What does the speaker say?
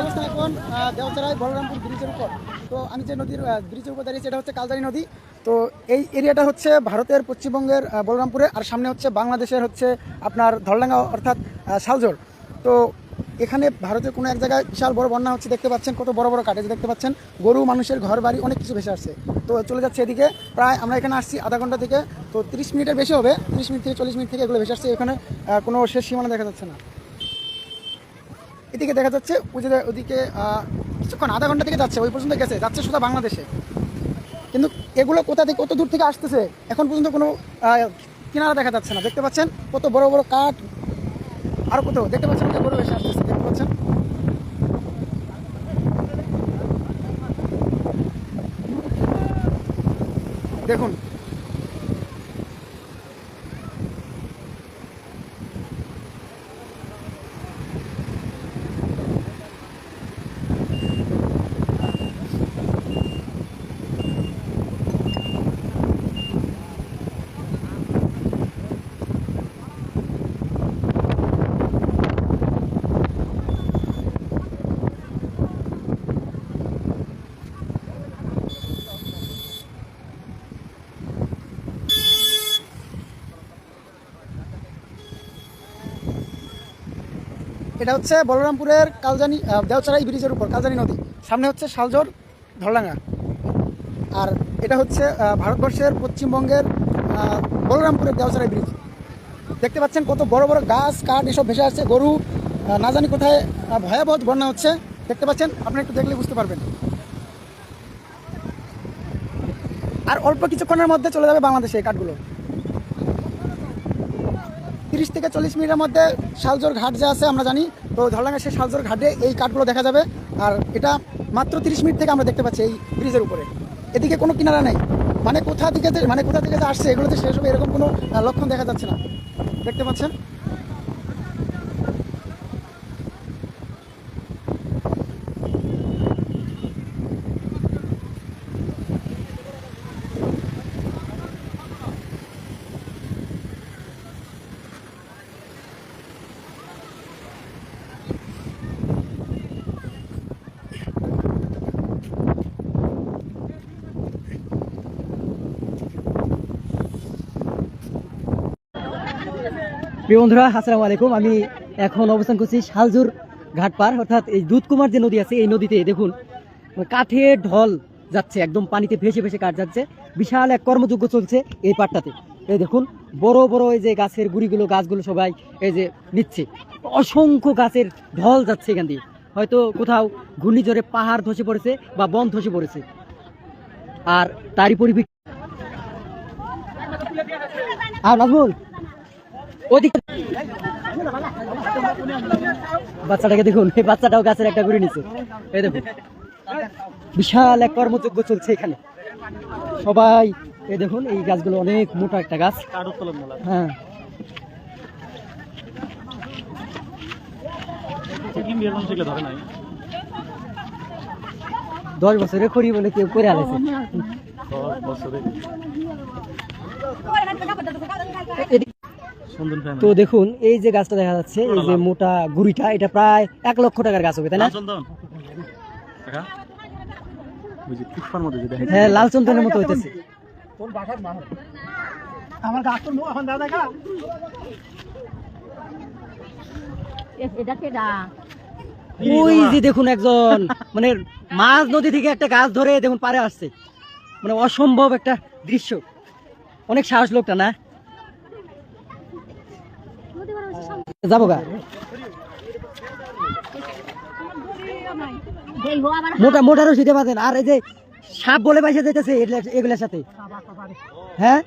অবস্থান এখন আহ, বলরামপুর ব্রিজের উপর তো আমি যে নদীর ব্রিজের উপর দাঁড়িয়েছি এটা হচ্ছে কালদারি নদী। তো এই এরিয়াটা হচ্ছে ভারতের পশ্চিমবঙ্গের বলরামপুরে আর সামনে হচ্ছে বাংলাদেশের হচ্ছে আপনার ধরলাঙ্গা অর্থাৎ শালজোর তো এখানে ভারতের কোনো এক জায়গায় বিশাল বড় বন্যা হচ্ছে দেখতে পাচ্ছেন কত বড় বড় কাটেজ দেখতে পাচ্ছেন। গরু মানুষের ঘর বাড়ি অনেক কিছু ভেসে আসছে তো চলে যাচ্ছে এদিকে প্রায় আমরা এখানে আসছি আধা ঘণ্টা থেকে। তো তিরিশ মিনিটের বেশি হবে। তিরিশ মিনিট থেকে চল্লিশ মিনিট থেকে এগুলো ভেসে আসছে এখানে কোনো শেষ সীমানা দেখা যাচ্ছে না এদিকে দেখা যাচ্ছে ওই যে ওদিকে কিছুক্ষণ, আধা ঘণ্টা থেকে যাচ্ছে, ওই পর্যন্ত গেছে, যাচ্ছে শুধু বাংলাদেশে। কিন্তু এগুলো কোথা থেকে, কত দূর থেকে আসতেছে, এখন পর্যন্ত কোনো কিনারা দেখা যাচ্ছে না। দেখতে পাচ্ছেন কত বড় বড় কাঠ, আর কত দেখতে পাচ্ছেন যে গরু এসে আসতেছে, দেখতে পাচ্ছেন? দেখুন এটা হচ্ছে বলরামপুরের কালজানি দেওচারাই ব্রিজের উপর, কালজানি নদী। সামনে হচ্ছে শালজোর ধরলাঙ্গা। আর এটা হচ্ছে ভারতবর্ষের পশ্চিমবঙ্গের বলরামপুরের দেওচারাই ব্রিজ। দেখতে পাচ্ছেন কত বড় বড় গাছ, কাঠ, এসব ভেসে আসছে, গরু না জানি কোথায় ভয়াবহ বন্যা হচ্ছে। দেখতে পাচ্ছেন, আপনি একটু দেখলে বুঝতে পারবেন। আর অল্প কিছুক্ষণের মধ্যে চলে যাবে বাংলাদেশে এই কাঠগুলো। তিরিশ থেকে চল্লিশ মিনিটের মধ্যে শালজোর ঘাট যে আছে, আমরা জানি। তো ধরলাঙ্গা সেই শালজোর ঘাটে এই কাঠগুলো দেখা যাবে। আর এটা মাত্র তিরিশ মিনিট থেকে আমরা দেখতে পাচ্ছি এই ব্রিজের উপরে। এদিকে কোনো কিনারা নেই। মানে কোথা থেকে যে মানে কোথা থেকে যে আসছে, এগুলোতে হবে এরকম কোনো লক্ষণ দেখা যাচ্ছে না। দেখতে পাচ্ছেন? প্রিয় বন্ধুরা, আসসালামু আলাইকুম। আমি এখন অবস্থান করছি শালজুর ঘাট পার, অর্থাৎ এই দুধকুমার যে নদী আছে, এই নদীতে, দেখুন কাঠের ঢল যাচ্ছে, একদম পানিতে ভেসে ভেসে কাঠ যাচ্ছে। বিশাল এক কর্মযোগ্য চলছে এই পাটটাতে এই দেখুন, বড় বড় এই যে গাছের গুড়িগুলো, গাছগুলো সবাই এই যে নিচ্ছে। অসংখ্য গাছের ঢল যাচ্ছে এখান দিয়ে। হয়তো কোথাও ঘূর্ণিঝড়ে পাহাড় ধসে পড়েছে বা বন ধসে পড়েছে। আর তারই পরিপ্রেক্ষিতে আর নাজমুল ওদিকে বাচ্চাটাকে দেখুন এই বাচ্চাটাও গাছের একটা ঘুরে নিচ্ছে এই দেখুন বিশাল এক কর্মযজ্ঞ চলছে এখানে। সবাই এই দেখুন এই গাছগুলো অনেক মোটা একটা গাছ। হ্যাঁ। দশ বছরে খড়ি বলে কেউ করে এদিকে তো দেখুন এই যে গাছটা দেখা যাচ্ছে এই যে মোটা গুড়িটা এটা প্রায় এক লক্ষ টাকার গাছ হবে তাই না? হ্যাঁ লাল চন্দনের মতো হইতেছে। আমার গাছ তো এখন দাদা ওই যে দেখুন একজন মানে মাছ নদী থেকে একটা গাছ ধরে দেখুন পারে আসছে। মানে অসম্ভব একটা দৃশ্য। অনেক সাহস লোকটা না? যাব গা। মোটা মোটা রশিদে বাঁধেন। আর এই যে সাপ বলে পাইসা যেতেছে এগুলার সাথে। হ্যাঁ?